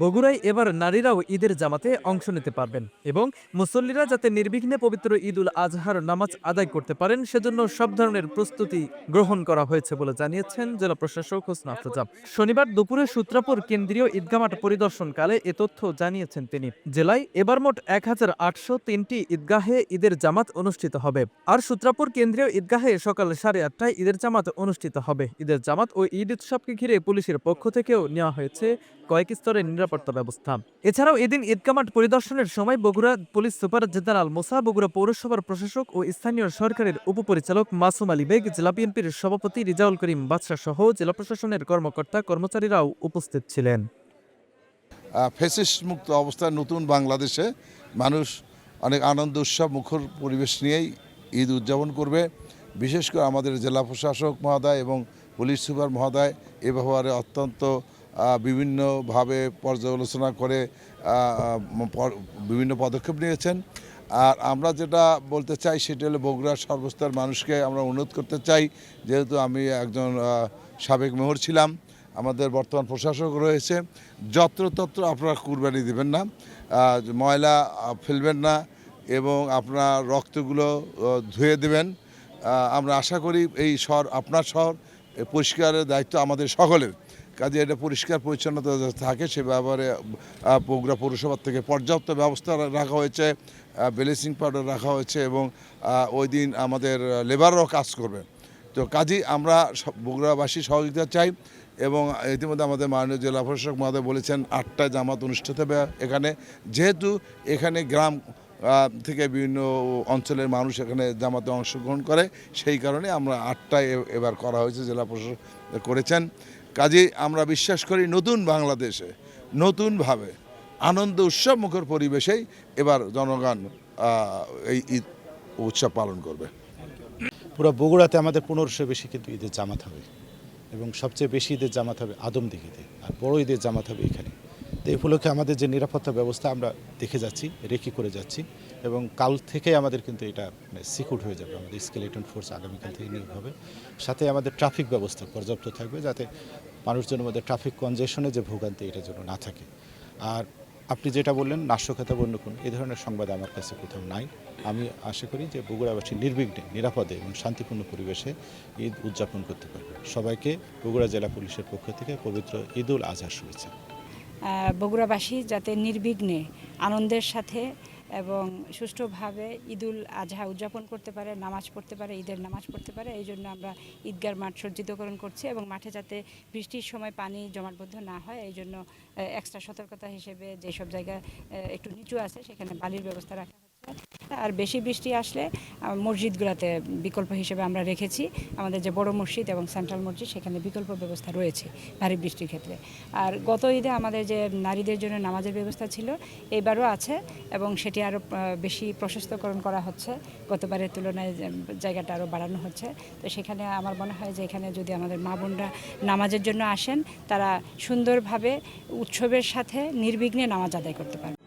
বগুড়ায় এবার নারীরাও ঈদের জামাতে অংশ নিতে পারবেন এবং মুসল্লিরা যাতে নির্বিঘ্নে পবিত্র ঈদ উল আজহার নামাজ আদায় করতে পারেন, সেজন্য সব ধরনের প্রস্তুতি গ্রহণ করা হয়েছে বলে জানিয়েছেন জেলা প্রশাসক হোসন আফরোজা। শনিবার দুপুরে সূত্রাপুর কেন্দ্রীয় ঈদগাহ মাঠ পরিদর্শনকালে এ তথ্য জানিয়েছেন তিনি। জেলায় এবার মোট এক হাজার আটশো তিনটি ঈদগাহে ঈদের জামাত অনুষ্ঠিত হবে। আর সূত্রাপুর কেন্দ্রীয় ঈদগাহে সকাল সাড়ে আটটায় ঈদের জামাত অনুষ্ঠিত হবে। ঈদের জামাত ও ঈদ উৎসবকে ঘিরে পুলিশের পক্ষ থেকেও নেওয়া হয়েছে কয়েক স্তরের নিরাপত্তা ব্যবস্থা। এছাড়াও এদিন ঈদগাহ মাঠ পরিদর্শনের সময় বগুড়া পুলিশ সুপার জেনারেল মোসা, বগুড়া পৌরসভার প্রশাসক ও স্থানীয় সরকারের উপপরিচালক মাসুম আলী বেগ, জেলা বিএনপির সভাপতি রিজাউল করিম বাদশাহ সহ জেলা প্রশাসনের কর্মকর্তা, কর্মচারীরাও উপস্থিত ছিলেন। ফেসিস মুক্ত অবস্থায় নতুন বাংলাদেশে মানুষ অনেক আনন্দ, উৎসব, মুখর পরিবেশ নিয়েই ঈদ উদযাপন করবে। বিশেষ করে আমাদের জেলা প্রশাসক মহোদয় এবং পুলিশ সুপার মহোদয় এ ব্যাপারে অত্যন্ত বিভিন্নভাবে পর্যালোচনা করে বিভিন্ন পদক্ষেপ নিয়েছেন। আর আমরা যেটা বলতে চাই সেটা হলো বগুড়ার সর্বস্তর মানুষকে আমরা অনুরোধ করতে চাই। যেহেতু আমি একজন সাবেক মেয়র ছিলাম, আমাদের বর্তমান প্রশাসক রয়েছে। যত্রতত্র আপনারা কুরবানি দিবেন না ময়লা ফেলবেন না এবং আপনার রক্তগুলো ধুয়ে দেবেন। আমরা আশা করি এই শহর, আপনার শহর পরিষ্কারের দায়িত্ব আমাদের সকলের। কাজে এটা পরিষ্কার পরিচ্ছন্নতা থাকে, সে ব্যাপারে বগুড়া পৌরসভার থেকে পর্যাপ্ত ব্যবস্থা রাখা হয়েছে ব্লিচিং পাউডার রাখা হয়েছে এবং ওই দিন আমাদের লেবাররাও কাজ করবে। তো কাজেই আমরা বগুড়াবাসী সহযোগিতা চাই এবং ইতিমধ্যে আমাদের মাননীয় জেলা প্রশাসক মহোদয় বলেছেন, আটটায় জামাত অনুষ্ঠিত হবে এখানে। যেহেতু এখানে গ্রাম থেকে বিভিন্ন অঞ্চলের মানুষ এখানে জামাতে অংশগ্রহণ করে, সেই কারণে আমরা আটটায় এবার করা হয়েছে, জেলা প্রশাসক করেছেন। কাজেই আমরা বিশ্বাস করি নতুন বাংলাদেশে, নতুনভাবে আনন্দ উৎসব মুখর পরিবেশেই এবার জনগণ এই ঈদ উৎসব পালন করবে। পুরো বগুড়াতে আমাদের পনেরোশো বেশি কিন্তু ঈদের জামাত হবে এবং সবচেয়ে বেশি ঈদের জামাত হবে আদমদিঘিতে, আর বড় ঈদের জামাত হবে এখানে। তো এই উপলক্ষে আমাদের যে নিরাপত্তা ব্যবস্থা আমরা দেখে যাচ্ছি রেকি করে যাচ্ছি এবং কাল থেকে আমাদের কিন্তু এটা সিকিউর হয়ে যাবে। আমাদের স্কেলেটন ফোর্স আগামীকাল থেকে নিয়োগ হবে। সাথে আমাদের ট্রাফিক ব্যবস্থা পর্যাপ্ত থাকবে যাতে মানুষজনের মধ্যে ট্রাফিক কনজেশনে যে ভোগান্তি এটা যেন না থাকে। আর আপনি যেটা বললেন, নাশকতা বন্য কোন এই ধরনের সংবাদ আমার কাছে কোথাও নাই। আমি আশা করি যে বগুড়াবাসী নির্বিঘ্নে, নিরাপদে এবং শান্তিপূর্ণ পরিবেশে ঈদ উদযাপন করতে পারবে সবাইকে বগুড়া জেলা পুলিশের পক্ষ থেকে পবিত্র ঈদ উল আজহার শুভেচ্ছা। বগুড়াবাসী যাতে নির্বিঘ্নে আনন্দের সাথে এবং সুষ্ঠুভাবে ঈদুল আজহা উদযাপন করতে পারে, নামাজ পড়তে পারে, ঈদের নামাজ পড়তে পারে, এই জন্য আমরা ঈদগার মাঠ সজ্জিতকরণ করছি এবং মাঠে যাতে বৃষ্টির সময় পানি জমাটবদ্ধ না হয়, এই জন্য এক্সট্রা সতর্কতা হিসেবে যেসব জায়গা একটু নিচু আছে, সেখানে বালির ব্যবস্থা রাখা আর বেশি বৃষ্টি আসলে মসজিদগুলোতে বিকল্প হিসেবে আমরা রেখেছি। আমাদের যে বড় মসজিদ এবং সেন্ট্রাল মসজিদ, সেখানে বিকল্প ব্যবস্থা রয়েছে ভারী বৃষ্টির ক্ষেত্রে। আর গত ঈদে আমাদের যে নারীদের জন্য নামাজের ব্যবস্থা ছিল, এবারও আছে এবং সেটি আরও বেশি প্রশস্তকরণ করা হচ্ছে। গতবারের তুলনায় জায়গাটা আরও বাড়ানো হচ্ছে। তো সেখানে আমার মনে হয় যে, এখানে যদি আমাদের মা বোনরা নামাজের জন্য আসেন, তারা সুন্দরভাবে উৎসবের সাথে নির্বিঘ্নে নামাজ আদায় করতে পারবে।